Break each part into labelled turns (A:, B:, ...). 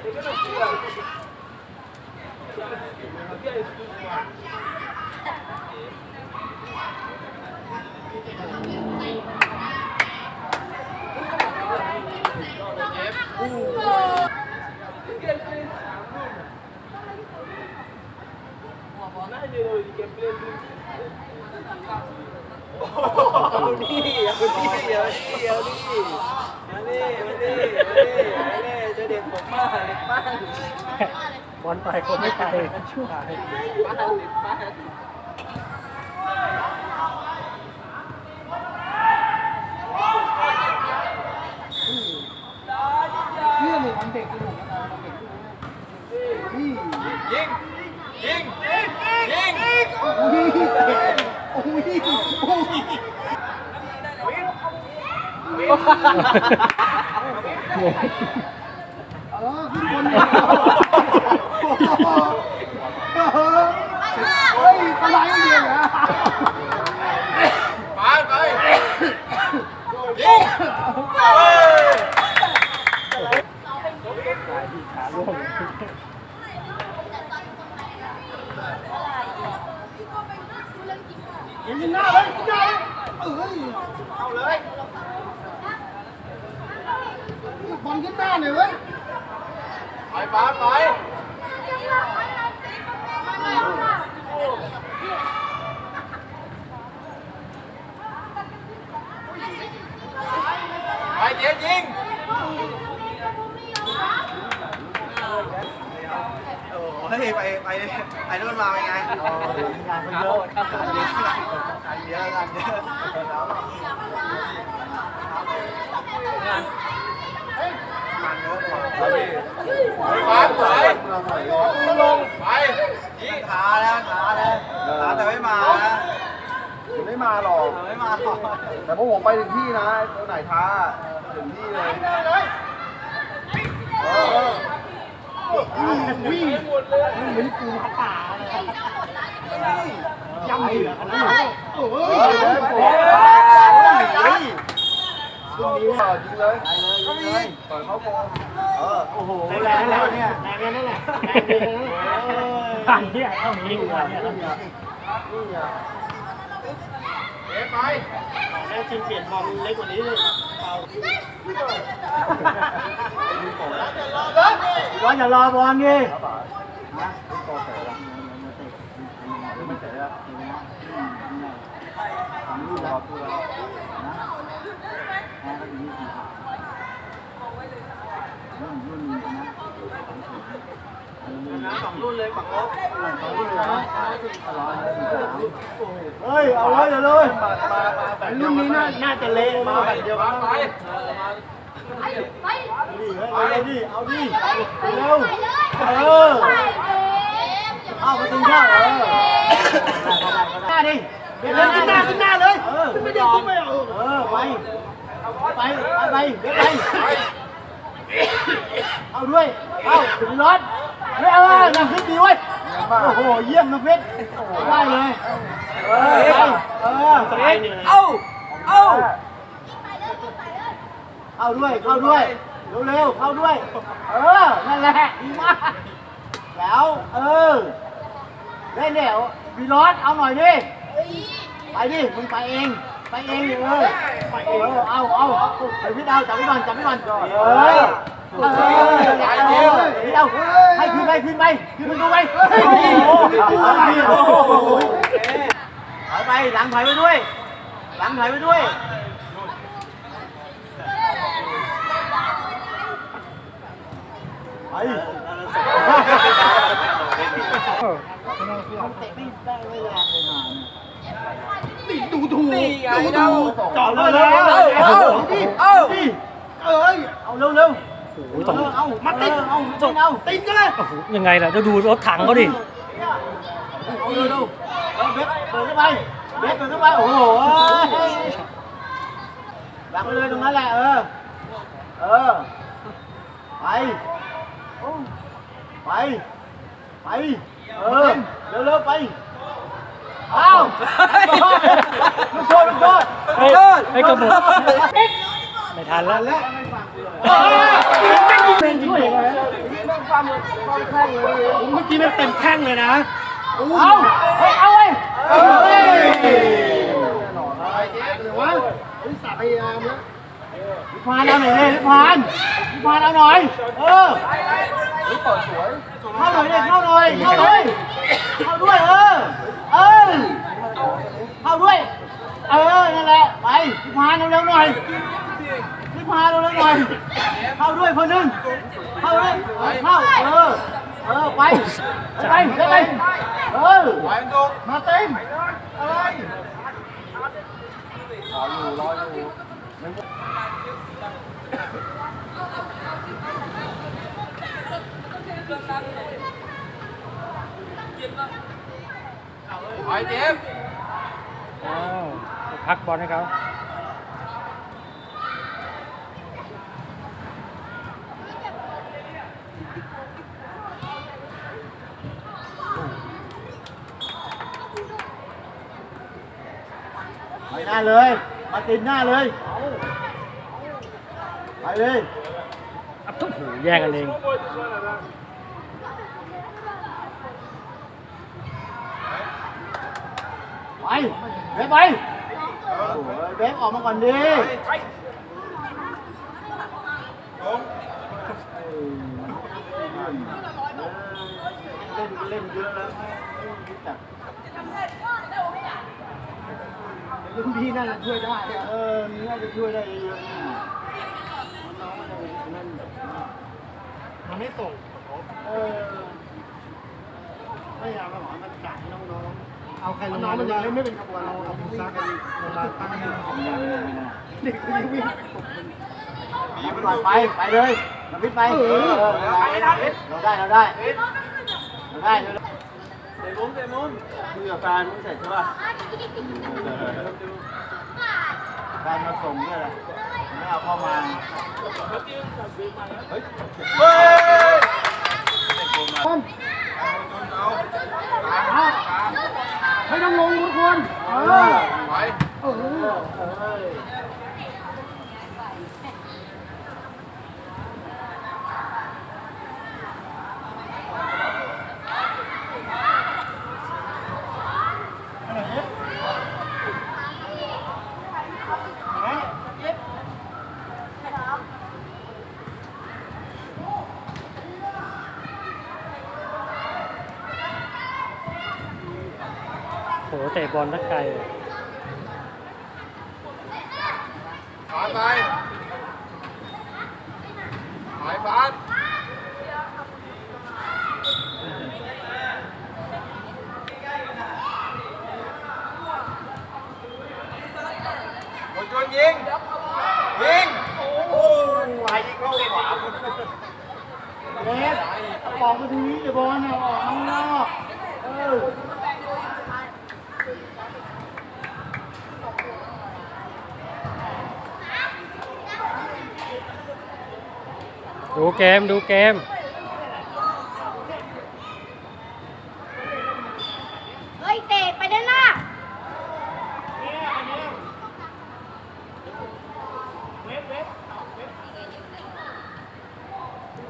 A: เอาดิเอาดิเอาดิเอาดิเอาดิมาดิ มาดิมมาดิเจะเด็กมากเด็กบ้า
B: บอลไปคนไม่ไปช่วย
A: บ้าเด็กบ้าน
B: เรื่องมันเด็กสนุกนะเด็กนี่
A: ยิงยิงยิง
B: โอ้ยโอ้ยโอ้ยเออขึ้นบนเลยเฮ้ยอะไรเนี่ยนะ
A: ไปไปยิง
B: ขาล่วง ยิงหน้าเลยยิงหน้าเลยเอ้ย
A: เอาเลย
B: บอลขึ้นหน้าหน่อยเว้ย
A: ไปฟ้าไป ไปเจ๊ยิงโอ้ยไปไปไปนู่นมาเป็นไง
B: งานมันเยอะ
A: งานเยอะงานเยอะงานเยอะงานงานเยอะเลยไปฟ้าสวยลงไปยิงขาแล้วขาแล้วขาแต่ไม่มานะ
C: ไม่มาหรอก
A: ไม่มาหรอก
C: แต่พวกผมไปถึงที่นะตัวไหนท้า ถึงที่เลย
B: วิ่งเหมือนกูมาป่าเลยยำเหลือขนาดนั้นโอ้ย
C: โอ้ยเฮ้ยตรงนี้ว่ะจริงเลยก็มีต่อยเขาโกงเออ
B: โอ้โหแรงแล้วเนี่ยแรงนั่นแหละแรงดีเลยผ่านเนี่ยเท่านี้วันเนี่ย
C: นี่ไง
A: เอ๊ะไป
B: แม่จริงเปลี่ยนบอลเล็กกว่านี้เลย บอลอย่ารอบอลดิ
C: นะโตเตะละไม่เตะละทำลูกเราตัวเรานะนะก็อย่างนี้สิรุ่นรุ่นนี้นะ
A: สองรุ่นเลยฝั่งลบ
C: สองรุ่นเลยนะตลอดเฮ้ย เอาเลยเอาเลยมามามาแบบ
B: รุ่นนี้น่าน่าจะเละ
C: มาแบบเดียว
A: ไป
C: กัน
A: ไป
C: ดิเอาดิเอาดิเร็วเออ
B: เอาไปถึงข้าวเออหน้าดิเดินขึ้นหน้าขึ้นหน้าเลยไม่ยอมไม่เอาเออไปไปไปเดี๋ยวไปเอาด้วยเอาถึงรถ เฮ้ยเออน้ำพริกดีเว้ยโอ้โหเยี่ยมน้ำพริกได้เลยเออเออ
A: เอ้าเอ้า
B: เข้าด้วยเข้าด้วยเร็วๆเข้าด้วย เออนั่นแหละดีมากแล้วเออเล่นเดี๋ยววีรอสเอาหน่อยดิไปดิมึงไปเองไปเองเออไปเองเอาเอาไปพี่ดาวจับพี่ก่อนจับพี่ก่อนเออ เออพี่ดาให้ขึ้นไปขึ้นไปขึ้นไปดูไปโอ้โหถอยไปหลังถอยไปด้วย หลังถอยไปด้วยไปดูถูก
A: นี่ไง
B: ดู
A: เรา
B: ถูกจอดเลยแล้ว
A: เอ้าเอ้าเอ้า
B: เอ้ย เอาเร็วเร็วโอ้โหเอามาติดเอาติดเอาติดกันเลย
D: ยังไงล่ะจะดูรถถังเขาดิ
B: เอาเร็วเร็วเอาเบ็ดเปิดเข้าไปเบ็ดเปิดเข้าไปโอ้โหหลักไปเลยตรงนั้นแหละเออเออไปไปไปเออเร็วเร็วไปอ้าวลูกโทษลูกโทษ
D: เฮ้ยไอ้กระบอกไม่ทันแล้ว
B: เป็นช่วยยังไง
D: เมื่อกี้มันเต็มแข้งเลยนะ
B: เอาเฮ้ยเอาเว้ยเฮ้ยลิพานเอาหน่อยเลยลิพานลิพานเอาหน่อย เออ
C: ต่อสวย
B: เข้าหน่อยเลยเข้าหน่อย เข้าเลยเข้าด้วยเออ เออ เข้าด้วย เออ นั่นแหละ ไปลิพานเร็วๆหน่อย ลิพานเร็วๆหน่อย เข้าด้วยคนหนึง เข้าเลยเข้า เออ เออ ไป ไปไปไปเออ
A: ไปจุก
B: มาเต็ม
A: อะไร
C: รออยู่รออยู่
A: ไปเจมส์
D: อ้าวพักบอลให้เขา
B: หน้าเลย มาตินหน้าเลยไปเลย
D: อับทุกหูแย่งกันเอง
B: ไปเบฟไปโอ้ยเบฟออกมาก่อนดิ
A: ลง
B: เล่นเล่นเยอะแล้วแต่ รุ่นพี่น่าจะช่วยได้อะเออน่าจะช่วยได้เยอะๆนะน้องมันนั่น
D: มันไม่ส่ง
B: เออไม่อยากมาหมอมันกัดน้องๆเอาใครลง
C: น้อง
B: มา
C: มันยัง
B: ได้
C: เล่นไม่เป็นขบวนเราเอาผู้ซักกันเวลาตั้งเนี่ยของยังเด็กวิ่งวิ่ง
B: ไปก่อนไปไปเลยมาพิษไปเออเราได้เราได้เราได้เราได้
C: เตะมุมเตะมุมคุยกับแฟนไม่เสร็จใช่ป่ะ
B: การมาส่งด้วยแหละไม่เอาเข้ามา
A: เฮ้ย
B: ต้น
A: เอา
B: ไม่ต้องงงทุกคนเออ
A: ไป
B: เออะ
D: บอลทักไกลเลย
A: ฟานไปไปฟานหมดจนยิง ยิง โอ้โหไหลเข้าขวา
B: เล็กอกมาทีนี้เดี๋ยวบอลเนี่ยออกข้างนอก เออ
D: ดูเกม ดูเกม
E: เฮ้ยเตะไปด้านหน้า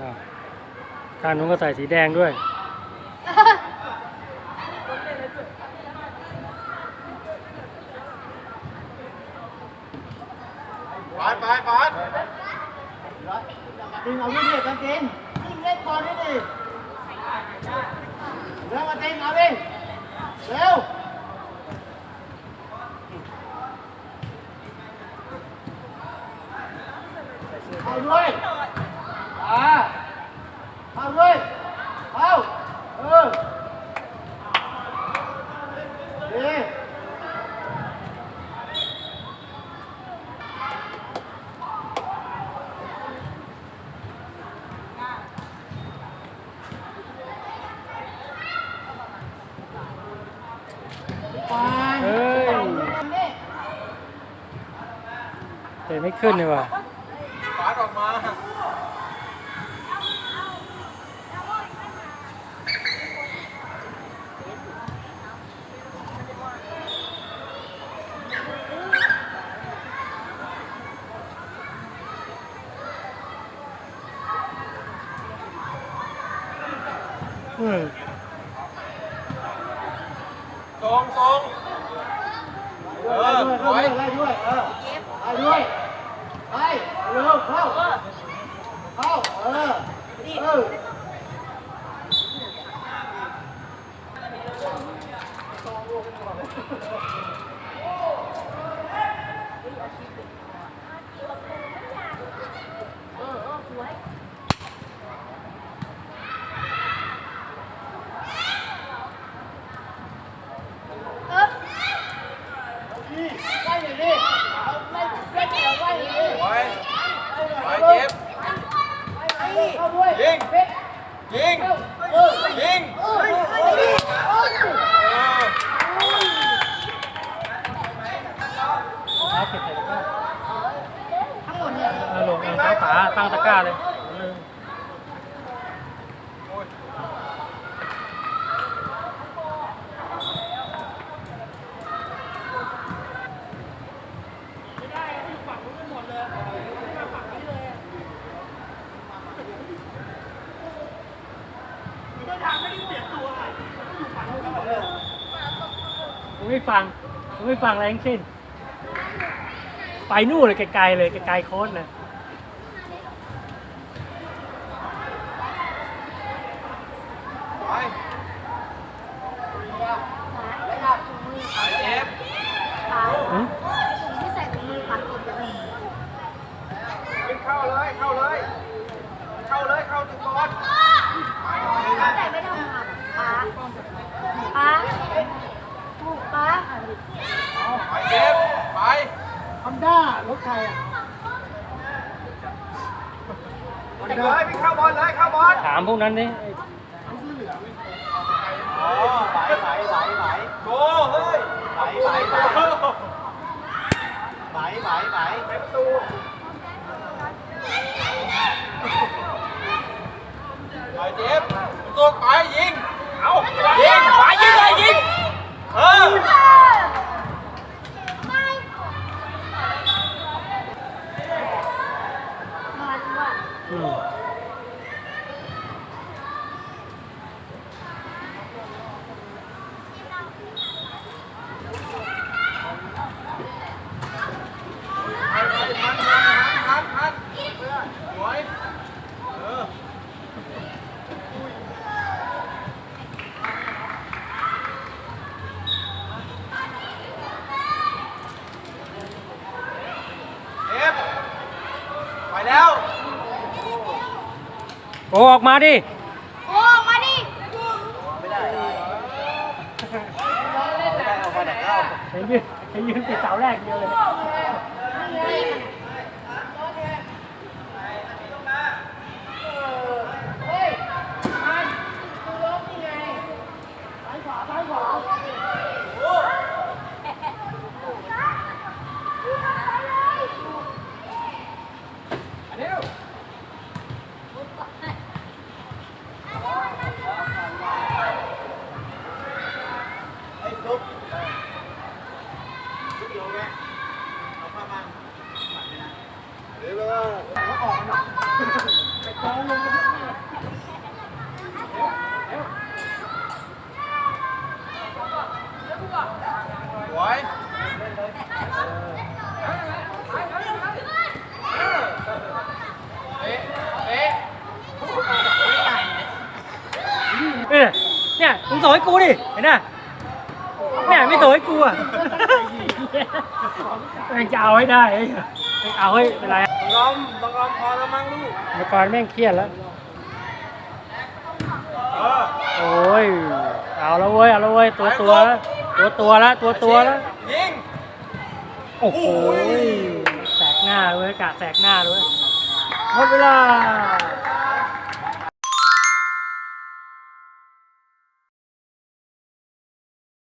D: อะการนู้นก็ใส่สีแดงด้วย
A: ฟานไปฟาน
B: จริงเอาลูกเด็กกันจริงยิงเล่นบอลนี่ดิเร็วมาจริงเอาดิเร็วเอาด้วยอ่าเอาด้วยเอาเออดี
D: เฮ้ย เตะ ไม่ขึ้นเลยว่ะ
A: ฟานออกมา
D: อืม
A: ตรงตรงเอ
B: ไล่
A: อ
B: ด้วย
A: ส
B: ไล่
A: วย
B: ด้วยไล่ด้วยเออไล่ด้วย ไล่เร็วเข้าเข้าเออเออ
E: เออ
B: ไล่หน่อยดิเอาไล่ไล่เดี๋ยวไล่หน่อยดิ
A: สวยสวยเจ็บ
B: เข้าด้วย
A: ยิง
B: เป๊ะ
A: ยิง
B: เออ
A: ยิง
B: เออเออเออ
A: เออ
D: เอาเก็บใส่ตะกร้า
E: ทั้งหมดเนี่ย
D: เอาลงเอาเท้าขาตั้งตะกร้าเลยเออมึงไม่ฟังมึงไม่ฟังอะไรทั้งสิ้น ไปนู่นเลยไกลๆเลยไกลๆโค้ดเลย
A: ไปไปเจ็บ
E: ขา
D: หืม
E: ถุงที่ใส่ถุงมือปัดกดเลย
A: ขึ้นเข้าเลยเข้าเลย เข้าเลยเข้าถึงบอล
E: ตั้งแต่ไม่ทำงานป้าป้าป้า
A: ไปเจ็บไป
B: อนด้ารถใครอะ
A: วิ่งเลยวิ่งเข้าบอลเลยเข้าบอล
D: ถามพวกนั้นนี่
B: อ๋อไหลไหลไหลไหล
A: โกเฮ้ย
B: ไหลไหลไหลไหลไหลไหล
A: ในประตูไปเจ็บตัวไปยิง เอายิงไปยิงเลยยิง เออ
E: มาดูว่า
D: อืม
A: ทันทันทันทันสวยเออเจ็บไปแล้ว
D: โอ้ออกมาดิ
E: โอ้มาดิ
B: ไม่ได้ไม่ได้เอามาแต่เข้า
D: เห็นยืนเห็นยืนติดเสาแรกเดียวเลย
B: ไอ้ซุปซุปอยู่ไงเอาผ้ามาปัดเลยนะเดี๋ยวเลย เอาออกมาไปกองลงมา
A: สวย เอ๊ะเอ๊ะ
D: เออเนี่ยมึงส่งให้กูดิเห็นไหมเนี่ยไม่ส่งให้กูอะแม่งจะเอาให้ได้ไอ้เหี้ยแม่งเอาให้เป็นไรอะ
A: ต้องรอมต้องรอมพอแล้วมั้งลูก
D: เมื่อก่อนแม่งเครียดแล้ว
A: เออ
D: โอ้ย เอาแล้วเว้ย เอาแล้วเว้ย ตัวตัวแล้วตัวตัวแล้วตัวตัวแล้ว
A: ยิง
D: โอ้โห แสกหน้าเลยกะแสกหน้าเลยหมดเวลา